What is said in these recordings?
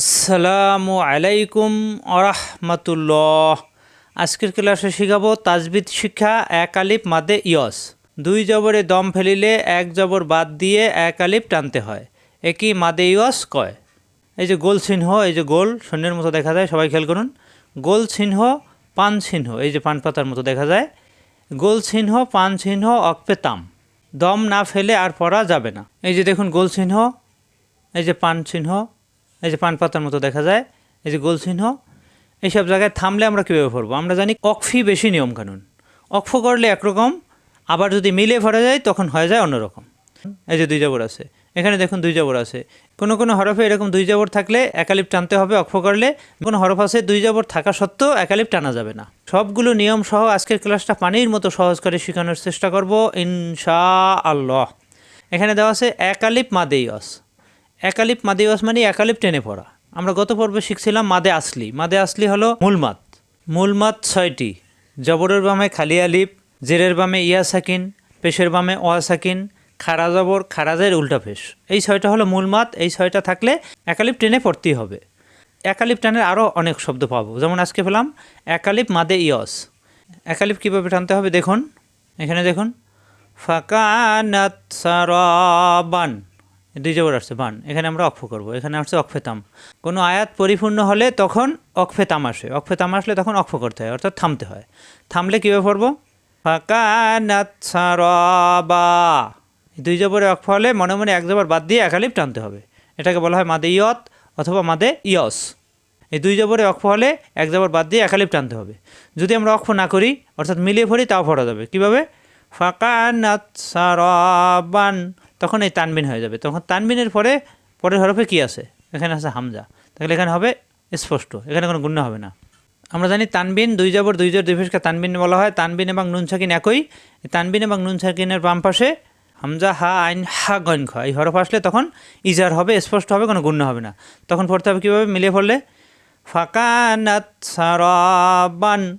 আসসালামু আলাইকুম আরহামতুল্লাহ আজকের ক্লাসে শিখাবো তাজবিদ শিক্ষা, এক আলিফ মাদে ইয়স। দুই জবরে দম ফেলিলে এক জবর বাদ দিয়ে এক আলিফ টানতে হয়। একই মাদে ইয়স কয়? এই যে গোল চিহ্ন, এই যে গোল, শূন্যের মতো দেখা যায়, সবাই খেয়াল করুন। গোল চিহ্ন, পান চিহ্ন, এই যে পান পাতার মতো দেখা যায়। গোল চিহ্ন, পান চিহ্ন, অক্পে তাম। দম না ফেলে আর পড়া যাবে না। এই যে দেখুন গোল চিহ্ন, এই যে পান চিহ্ন এই যে পান পাতার মতো দেখা যায়, এই যে গোল চিহ্ন, এইসব জায়গায় থামলে আমরা কীভাবে পড়ব আমরা জানি অকফি বেশি নিয়মকানুন। অক্ফ করলে একরকম, আবার যদি মিলে ভরা যায়, তখন হয়ে যায় অন্যরকম। এই যে দুই জবর আছে। এখানে দেখুন দুই জবর আছে। কোনো কোনো হরফে এরকম দুই জবর থাকলে একালিপ টানতে হবে অক্ষ করলে। কোনো হরফ আছে, দুই জবর থাকা সত্ত্বেও একালিপ টানা যাবে না। সবগুলো নিয়ম সহ আজকের ক্লাসটা পানির মতো সহজ করে শেখানোর চেষ্টা করব ইনশা আল্লাহ এখানে দেওয়া আছে, একালিপ মাদেইয়স। একালিপ মাদেইয়স মানে একালিপ টেনে পড়া। আমরা গত পর্বে শিখছিলাম মাদে আসলি। মাদে আসলি হলো মূলমাত মূলমাত ছয়টি। জবরের বামে খালি আলিপ জেরের বামে ইয়া সাকিন, পেশের বামে ওয়া সাকিন, খারা জবর খারাজের উল্টা পেশ। এই ছয়টা হলো মূলমাত এই ছয়টা থাকলে একালিপ টেনে পড়তেই হবে। একালিপ টানের আরও অনেক শব্দ পাবো। যেমন আজকে পেলাম, একালিপ মাদে ইয়স। একালিপ কীভাবে টানতে হবে? দেখুন। এখানে দেখুন। ফাকানাত সারাবান। দুই জবর আসছে, বান। এখানে আমরা অক্ষ করব। এখানে আসছে অক্ষেতাম কোনো আয়াত পরিপূর্ণ হলে তখন অক্ষেতাম আসে। অক্ষেতাম আসলে তখন অক্ষ করতে হয়, অর্থাৎ থামতে হয়। থামলে কীভাবে পড়ব? এই দুই জবরে অক্ষ হলে মনে মনে এক জবর বাদ দিয়ে একালিপ টানতে হবে। এটাকে বলা হয় মাদে ইয়ত অথবা মাদে ইয়স। এই দুই জবরে অক্ষ হলে এক জবর বাদ দিয়ে একালিপ টানতে হবে। যদি আমরা অক্ষ না করি, অর্থাৎ মিলিয়ে পড়ি, তাও পড়া যাবে। কীভাবে? ফাঁকা ফাকানাত সারাবান। তখন এই তানবিন হয়ে যাবে। তখন তানবিনের পরে, পরের হরফে কী আছে? এখানে আছে হামজা। তাহলে এখানে হবে স্পষ্ট। এখানে কোনো গুণ্য হবে না। আমরা জানি তানবিন, দুই জবর, দুই জোর, দুই তানবিন বলা হয়। তানবিন এবং নুন সাকিন একই। তানবিন এবং নুন সাকিনের বাম পাশে হামজা, হা, আইন, হা, গন, খ। এই হরফ আসলে তখন ইজার হবে, স্পষ্ট হবে, কোনো গুণ্য হবে না। তখন পড়তে হবে কীভাবে? মিলিয়ে পড়লে, ফাকানাত সারাবান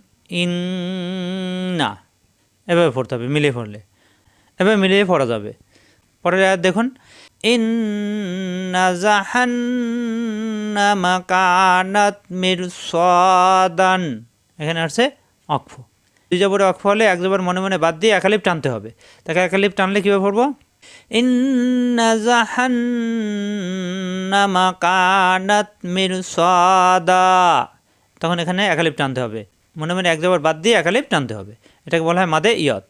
এভাবে পড়তে হবে, মিলিয়ে পড়লে। এভাবে মিলিয়ে পড়া যাবে। পরের আয়াত দেখুন এখানে আসছে অক্ষ দুই জবরে অক্ষ হলে এক জবর মনে মনে বাদ দিয়ে একালিপ টানতে হবে। তাকে একালিপ টানলে কীভাবে পড়ব? তখন এখানে একালিপ টানতে হবে। মনে মনে এক জবর বাদ দিয়ে একালিপ টানতে হবে। এটাকে বলা হয় মাদে ইয়ত।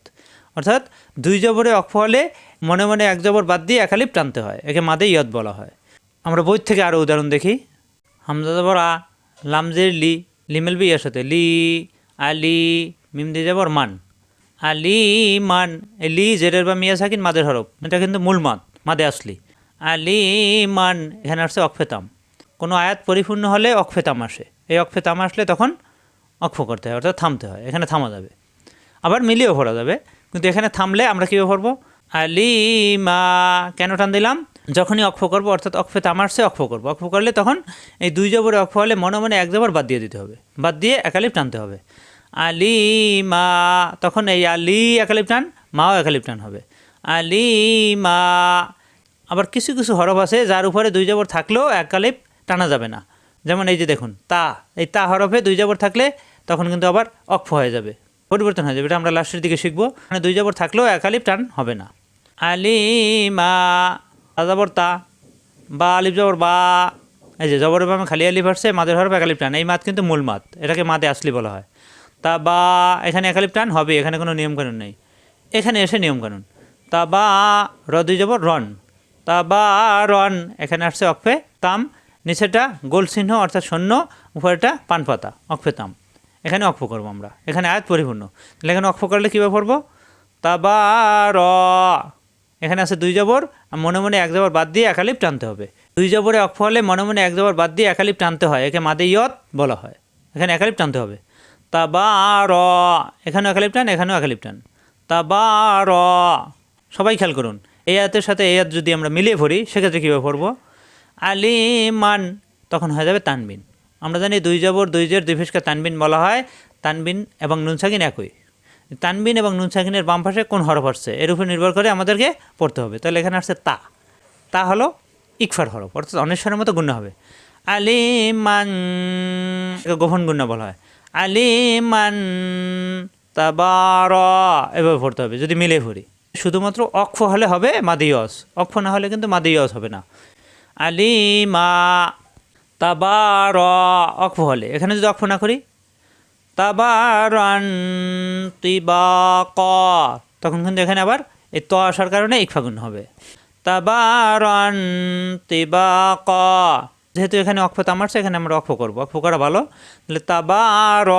অর্থাৎ দুই জবরে অক্ষ হলে মনে মনে এক জবর বাদ দিয়ে একালিপ টানতে হয়। একে মাদে ইয়দ বলা হয়। আমরা বই থেকে আরও উদাহরণ দেখি। হামজা জবর আ লামজের লি লিমেল বি সাথে। লি আলি মিম দিয়ে যাবর মান। আলি মান। লি, জেরের বা মিয়া সাকিন মাদের হরফ। এটা কিন্তু মূল মাদ, মাদে আসলি। আলি মান, এখানে আসছে অক্ষেতাম কোনো আয়াত পরিপূর্ণ হলে অক্ষেতাম আসে। এই অক্ষেতাম আসলে তখন অক্ষ করতে হয়, অর্থাৎ থামতে হয়। এখানে থামা যাবে। আবার মিলিয়েও পড়া যাবে। কিন্তু এখানে থামলে আমরা কীভাবে পড়ব? আলিমা। কেন টান দিলাম? যখনই অক্ষ করব, অর্থাৎ অক্ষে তামারসে অক্ষ করব। অক্ষ করলে তখন এই দুই জবরে অক্ষ হলে মনে মনে এক জবর বাদ দিয়ে দিতে হবে। বাদ দিয়ে একালিপ টানতে হবে। আলিমা। তখন এই আলি একালিপ টান, মাও একালিপ টান হবে। আলিমা। আবার কিছু কিছু হরফ আছে যার উপরে দুই জবর থাকলেও একালিপ টানা যাবে না। যেমন এই যে দেখুন, তা। এই তা হরফে দুই জবর থাকলে তখন কিন্তু আবার অক্ষ হয়ে যাবে, পরিবর্তন হয়ে যাবে। এটা আমরা লাস্টের দিকে শিখব। মানে দুই জবর থাকলেও একালিপ টান হবে না। আলিমা। আজাবর তা। বা, আলিফ জবর বা। এই যে, জবরের বামে খালি আলিফ আসছে, মাদের হরফ একালিপ টান। এই মাত কিন্তু মূল মাত। এটাকে মাদে আসলি বলা হয়। তা, বা, এখানে একালিপ টান, হবে। এখানে কোনো নিয়মকানুন নেই। এখানে এসে নিয়মকানুন। তা, বা, র দুই জবর, রন। তা, বা, রন। এখানে আসছে অক্ষে তাম। নিচেটা গোল চিহ্ন, অর্থাৎ শূন্য। উপরেটা পান পাতা, অক্ষে তাম। এখানে অক্ষ করব আমরা। এখানে আয়াত পরিপূর্ণ। তাহলে এখানে অক্ষ করলে কীভাবে পড়ব? তাবার এখানে আছে দুই জবর মনে মনে এক জবর বাদ দিয়ে একালিপ টানতে হবে। দুই জবরে অক্ষ হলে মনে মনে এক জবর বাদ দিয়ে একালিপ টানতে হয়, একে মাদে ইয়ত বলা হয়। এখানে একালিপ টানতে হবে। তাবার এখানেও একালিপ টান, এখানেও একালিপ টান। তাবার সবাই খেয়াল করুন, এই আয়াতের সাথে এই আয়াত যদি আমরা মিলিয়ে পড়ি, সেক্ষেত্রে কীভাবে পড়ব? আলিমান, তখন হয়ে যাবে তানবিন। আমরা জানি দুই জবর, দুই জের, দুই ফেসকে তানবিন বলা হয়। তানবিন এবং নুন সাকিন একই। তানবিন এবং নুন সাকিনের বাম পাশে কোন হরফ আসছে? এর উপর নির্ভর করে আমাদেরকে পড়তে হবে। তাহলে এখানে আসছে তা। তা হলো ইকফার হরফ, অর্থাৎ অনেশ্বরের মতো গুণ্য হবে। আলিমান গোপন গুণ্য বলা হয়। আলিমান তাবার, এভাবে পড়তে হবে। যদি মিলে পড়ি। শুধুমাত্র অক্ষ হলে হবে মাদিয়স। অক্ষ না হলে কিন্তু মাদিয়স হবে না। আলিমা তাবার, অক্ষ হলে। এখানে যদি অক্ষ না করি তাবারান তখন কিন্তু এখানে আবার এই ত আসার কারণে ইকফাগুন হবে। তাবারান যেহেতু এখানে অক্ষ তামারছে এখানে আমরা অক্ষ করব। অক্ষ করা ভালো। তাহলে তাবার।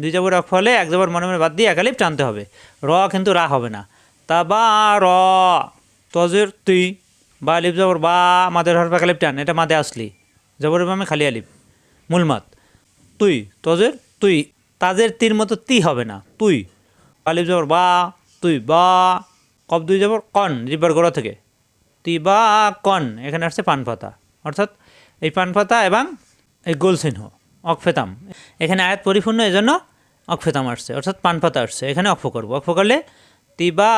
দুই জবর অক্ষ হলে এক জবর মনে মনে বাদ দিয়ে একালিপ টানতে হবে। র কিন্তু রা হবে না। তাবার। তজের তুই বা আলিপ জবর বা মাদের হরফ একালিপ টান। এটা মাদে আসলি। জবরের বামে খালি আলিপ মূলমাত তুই, তজের তুই তাজের তীর মতো তি হবে না, তুই। আলিফ জবর, বা, তুই, বা কব দুই জবর, কন জিব্বার গোড়া থেকে। তি, বা, কন, এখানে আসছে পান পাতা অর্থাৎ এই পান পাতা এবং এই গোল চিহ্ন অক্ষেতাম এখানে আয়াত পরিপূর্ণ, এজন্য অক্ষেতাম আসছে। অর্থাৎ পান পাতা আসছে। এখানে অক্ষ করব অক্ষ করলে তিবা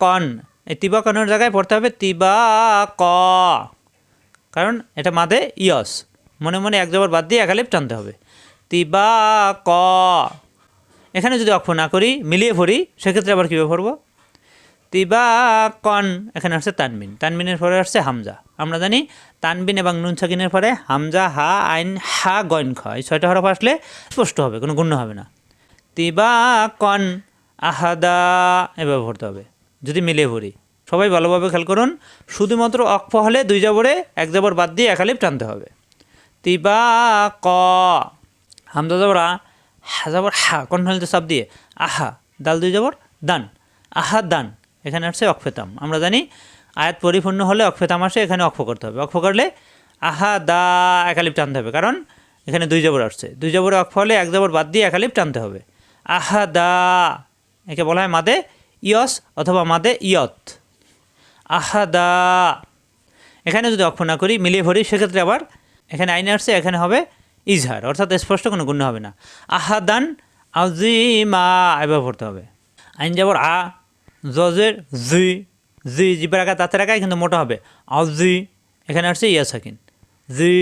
কন। এই তিবা কনের জায়গায় পড়তে হবে তিবা ক। কারণ এটা মাদে ইয়স। মনে মনে এক জবর বাদ দিয়ে একালিপ টানতে হবে। তিবা ক এখানে যদি অক্ষ না করি, মিলিয়ে পড়ি সেক্ষেত্রে আবার কীভাবে পড়ব তিবা কন এখানে আসছে তানবিন। তানবিনের পরে আসছে হামজা। আমরা জানি তানবিন এবং নুন সাকিনের পরে হামজা, হা, আইন, হা গইন খ। এই ছয়টা হরফ আসলে স্পষ্ট হবে, কোনো গুণ্য হবে না। তিবা কন আহাদা, এভাবে পড়তে হবে। যদি মিলিয়ে পড়ি সবাই ভালোভাবে খেয়াল করুন, শুধুমাত্র অক্ষ হলে দুই জবরে এক জবর বাদ দিয়ে একালিপ টানতে হবে। তিবা ক হামদা জবর আ হা জবর, হা কণ্ঠলিত চাপ দিয়ে, আহা, দাল দুই জবর, দান, আহা, দান, এখানে আসছে অক্ষেতাম আমরা জানি আয়াত পরিপূর্ণ হলে অক্ষেতাম আসে, এখানে অক্ষ করতে হবে। অক্ষ করলে আহা, দা, একালিপ টানতে হবে। কারণ এখানে দুই জবর আসছে। দুই জবরে অক্ষ হলে এক জবর বাদ দিয়ে একালিপ টানতে হবে। আহা, দা, একে বলা হয় মাদে ইয়স অথবা মাদে ইয়ত। আহা, দা, এখানে যদি অক্ষ না করি, মিলিয়ে ভরি, সেক্ষেত্রে আবার এখানে আইনে আসছে, এখানে হবে ইজহার, অর্থাৎ স্পষ্ট কোনো গুণ হবে না। আহাদান আজিমা এবার পড়তে হবে। আইন যাবর আ, জজের জি জি জিবার আঁকা তাঁতের আঁকায় কিন্তু মোটা হবে। আজি এখানে আসছে ইয়া সাকিন। জি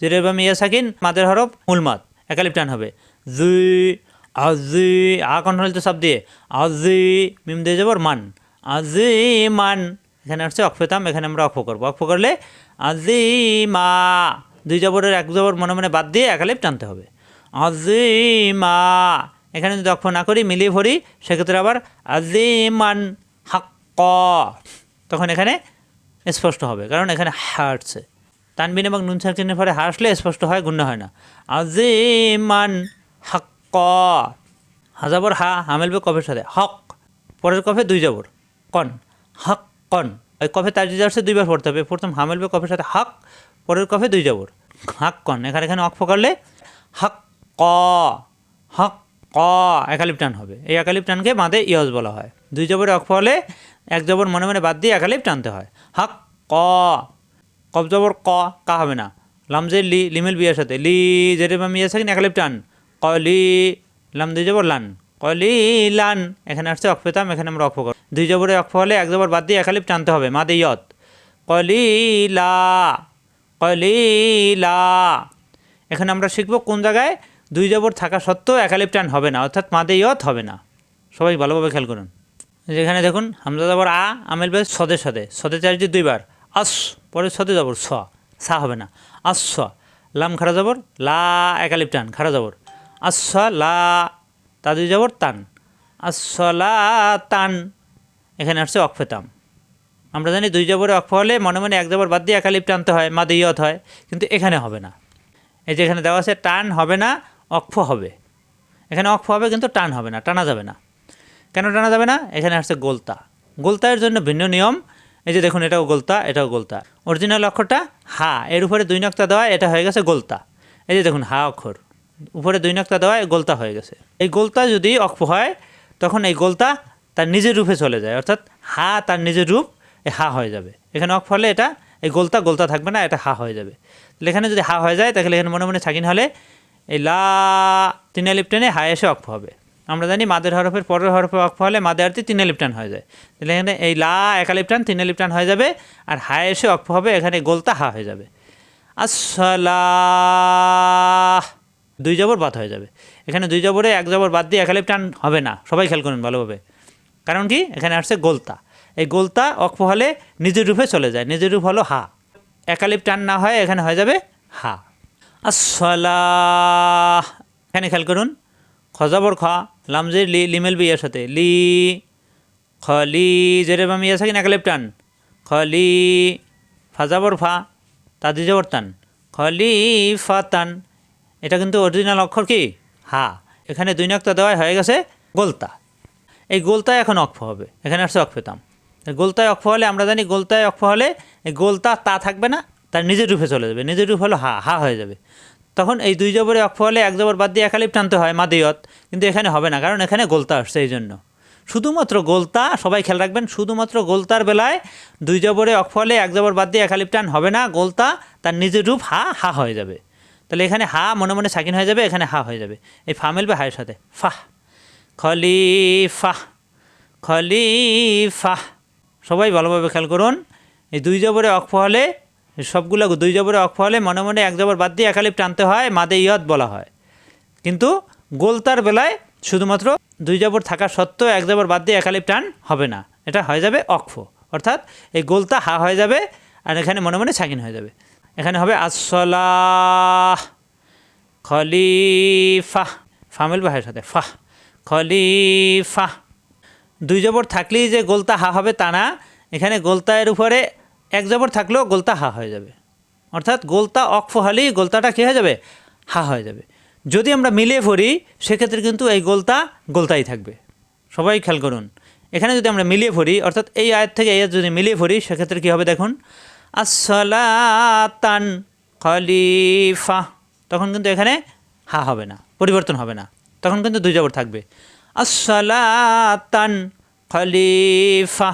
জিরের বামে ইয়া সাকিন, মাদের হরফ মূলমাত একালিপ টান হবে। জি আজি আ কণ্ঠ তো সব দিয়ে। আজি মিম দিয়ে যাবর মান। আজি মান, এখানে আসছে অক্ষতাম এখানে আমরা অক্ষ করব। অক্ষ করলে আজি মা। দুই জবরের এক জবর মনে মনে বাদ দিয়ে একালিপ টানতে হবে। আজি মা এখানে যদি অক্ষ না করি, মিলিয়ে ভরি, সেক্ষেত্রে আবার আজিমান হাক্ক। তখন এখানে স্পষ্ট হবে, কারণ এখানে হাঁটছে তানবিন এবং নুন সাকিনের পরে হাসলে স্পষ্ট হয়, গুণ্য হয় না। আজিমান হাক্ক। হাজাবর হা হামেলবে কফের সাথে। হক, পরের কফে দুই জবর। কন, হক, কন। ওই কফে তার যদি আসছে দুইবার পড়তে হবে। প্রথম হামেলবে কফের সাথে হাক পরের কফে দুই জবর। হাক কন, এখানে এখানে অক্ষ করলে হাক ক হক ক, একালিপ টান হবে। এই একালিপ টানকে বাঁধে ইয়জ বলা হয়। দুই জবরে অক্ষ হলে এক জবর মনে মনে বাদ দিয়ে একালিপ টানতে হয়। হাক ক কব জবর ক, কা হবে না। লামজে লি লিমেল বিয়ের সাথে, লি জেরে বা মিয়া থাকেন একালিপ টান। ক, লি, লাম দুই জবর লান। কলি লান, এখানে আসছে অক্ষেতাম এখানে আমরা অক্ষ কর দুই জবরে অক্ষ হলে এক জবর বাদ দিয়ে একালিপ টানতে হবে মাদে ইয়ত। কলিলা কলিলা। এখানে আমরা শিখব কোন জায়গায় দুই জবর থাকা সত্ত্বেও একালিপ টান হবে না, অর্থাৎ মাদে ইয়ত হবে না। সবাই ভালোভাবে খেয়াল করুন। যেখানে দেখুন, হামজা জবর আ, আমেল বে সদে সদে সদে চার্জি দুইবার। আস, পরে সদে জবর স, সা হবে না। আস লাম খারা জবর, লা একালিপ টান খারা জবর। আস লা, তা দুই জবর, তান। আসলা তান। এখানে আসছে অক্ষতাম। আমরা জানি দুই জবরে অক্ষ হলে মনে মনে এক জবর বাদ দিয়ে একালিপ টানতে হয়, মাদে ইয়ত হয়, কিন্তু এখানে হবে না। এই যে এখানে দেওয়া আছে, টান হবে না অক্ষ হবে। এখানে অক্ষ হবে কিন্তু টান হবে না, টানা যাবে না। কেন টানা যাবে না? এখানে আসছে গোলতা। গোলতায়ের জন্য ভিন্ন নিয়ম। এই যে দেখুন, এটাও গোলতা এটাও গোলতা। অরিজিনাল অক্ষরটা হা, এর উপরে দুই নক্তা দেওয়া, এটা হয়ে গেছে গোলতা। এই যে দেখুন, হা অক্ষর। উপরে দুই নক্তা দেওয়া গোলতা হয়ে গেছে। এই গোলতা যদি অক্ষ হয়, তখন এই গোলতা তার নিজের রূপে চলে যায়, অর্থাৎ হা তার নিজের রূপ হা হয়ে যাবে। এখানে অক্ষ হলে এটা, এই গোলতা গোলতা থাকবে না, এটা হা হয়ে যাবে। তাহলে এখানে যদি হা হয়ে যায়, তাহলে এখানে মনে মনে ছাকিন হলে এই লা তিন আলিপ টেনে হা এসে অক্ষ হবে। আমরা জানি মাদের হরফের পরের হরফে অক্ষ হলে মাদের আরতি তিন লিপটান হয়ে যায়। তাহলে এখানে এই লা একা লিপটান তিন লিপটান হয়ে যাবে, আর হা এসে অক্ষ হবে, এখানে গোলতা হা হয়ে যাবে। আসসালাহ! দুই জবর বাদ হয়ে যাবে। এখানে দুই জবরে এক জবর বাদ দিয়ে একালিপ টান হবে না। সবাই খেয়াল করুন ভালোভাবে। কারণ কি? এখানে আসছে গোলতা। এই গোলতা অক্ষ হলে নিজের রূপে চলে যায়। নিজের রূপ হলো হা। একালিপ টান না হয় এখানে হয়ে যাবে হা। আসসালাহ। এখানে খেয়াল করুন। খজাবর খ লামজের লি লিমেল বিয়ের সাথে। লি খলি জেরে বাম ইয়া থাকি একালিপ টান। খলি ফাজাবর ফা তাদি জবর টান। খলি ফা টান। এটা কিন্তু অরিজিনাল অক্ষর কি? হা। এখানে দুই নক্তা দেওয়াই হয়ে গেছে গোলতা। এই গোলতায় এখন অক্ষ হবে। এখানে আসছে অক্ষতাম গোলতায় অক্ষ হলে, আমরা জানি গোলতায় অক্ষ হলে গোলতা তা থাকবে না, তার নিজের রূপে চলে যাবে, নিজের রূপ হলো হা হা হয়ে যাবে। তখন এই দুই জবরে অক্ষ হলে এক জবর বাদ দিয়ে একালিপ টানতে হয় মাদিয়ত, কিন্তু এখানে হবে না, কারণ এখানে গোলতা আসছে এই জন্য। শুধুমাত্র গোলতা, সবাই খেয়াল রাখবেন, শুধুমাত্র গোলতার বেলায় দুই জবরে অক্ষ হলে এক জবর বাদ দিয়ে একালিপ টান হবে না, গোলতা তার নিজের রূপ হা হা হয়ে যাবে। তাহলে এখানে হা মনে মনে সাকিন হয়ে যাবে, এখানে হা হয়ে যাবে। এই ফা মিলবে হায়ের সাথে, ফাহ, খলিফাহ খলিফাহ। সবাই ভালোভাবে খেয়াল করুন। এই দুই জবরে অক্ষ হলে, সবগুলো দুই জবরে অক্ষ হলে মনে মনে এক জবর বাদ দিয়ে একালিপ টানতে হয়, মাদে ইয়ত বলা হয়। কিন্তু গোলতার বেলায় শুধুমাত্র দুই জবর থাকা সত্ত্বেও এক জবর বাদ দিয়ে একালিপ টান হবে না। এটা হয়ে যাবে অক্ষ। অর্থাৎ এই গোলতা হা হয়ে যাবে আর এখানে মনে মনে ছাকিন হয়ে যাবে। এখানে হবে আসলাহ খলিফাহ ফামেল বাহের সাথে। ফাহ খলিফাহ দুই জবর থাকলেই যে গোলতা হা হবে তা না। এখানে গোলতায়ের উপরে এক জবর থাকলেও গোলতা হা হয়ে যাবে। অর্থাৎ গোলতা অক্ষ হলেই গোলতাটা কী হয়ে যাবে? হা হয়ে যাবে। যদি আমরা মিলিয়ে পড়ি, সেক্ষেত্রে কিন্তু এই গোলতা গোলতাই থাকবে। সবাই খেয়াল করুন। এখানে যদি আমরা মিলিয়ে পড়ি, অর্থাৎ এই আয়াত থেকে এই আয়াত যদি মিলিয়ে পড়ি, সেক্ষেত্রে কী হবে দেখুন? আসলাতান খলিফা। তখন কিন্তু এখানে হা হবে না, পরিবর্তন হবে না। তখন কিন্তু দুই জবর থাকবে। আসলাতান খলিফা।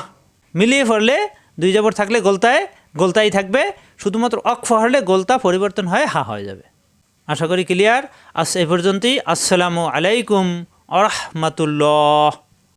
মিলিয়ে পড়লে দুই জবর থাকলে গোলতায়, গোলতাই থাকবে। শুধুমাত্র অক্ষ হলে গোলতা পরিবর্তন হয়, হা হয়ে যাবে। আশা করি ক্লিয়ার আস এ পর্যন্তই। আসসালামু আলাইকুম আরহামাতুল্লাহ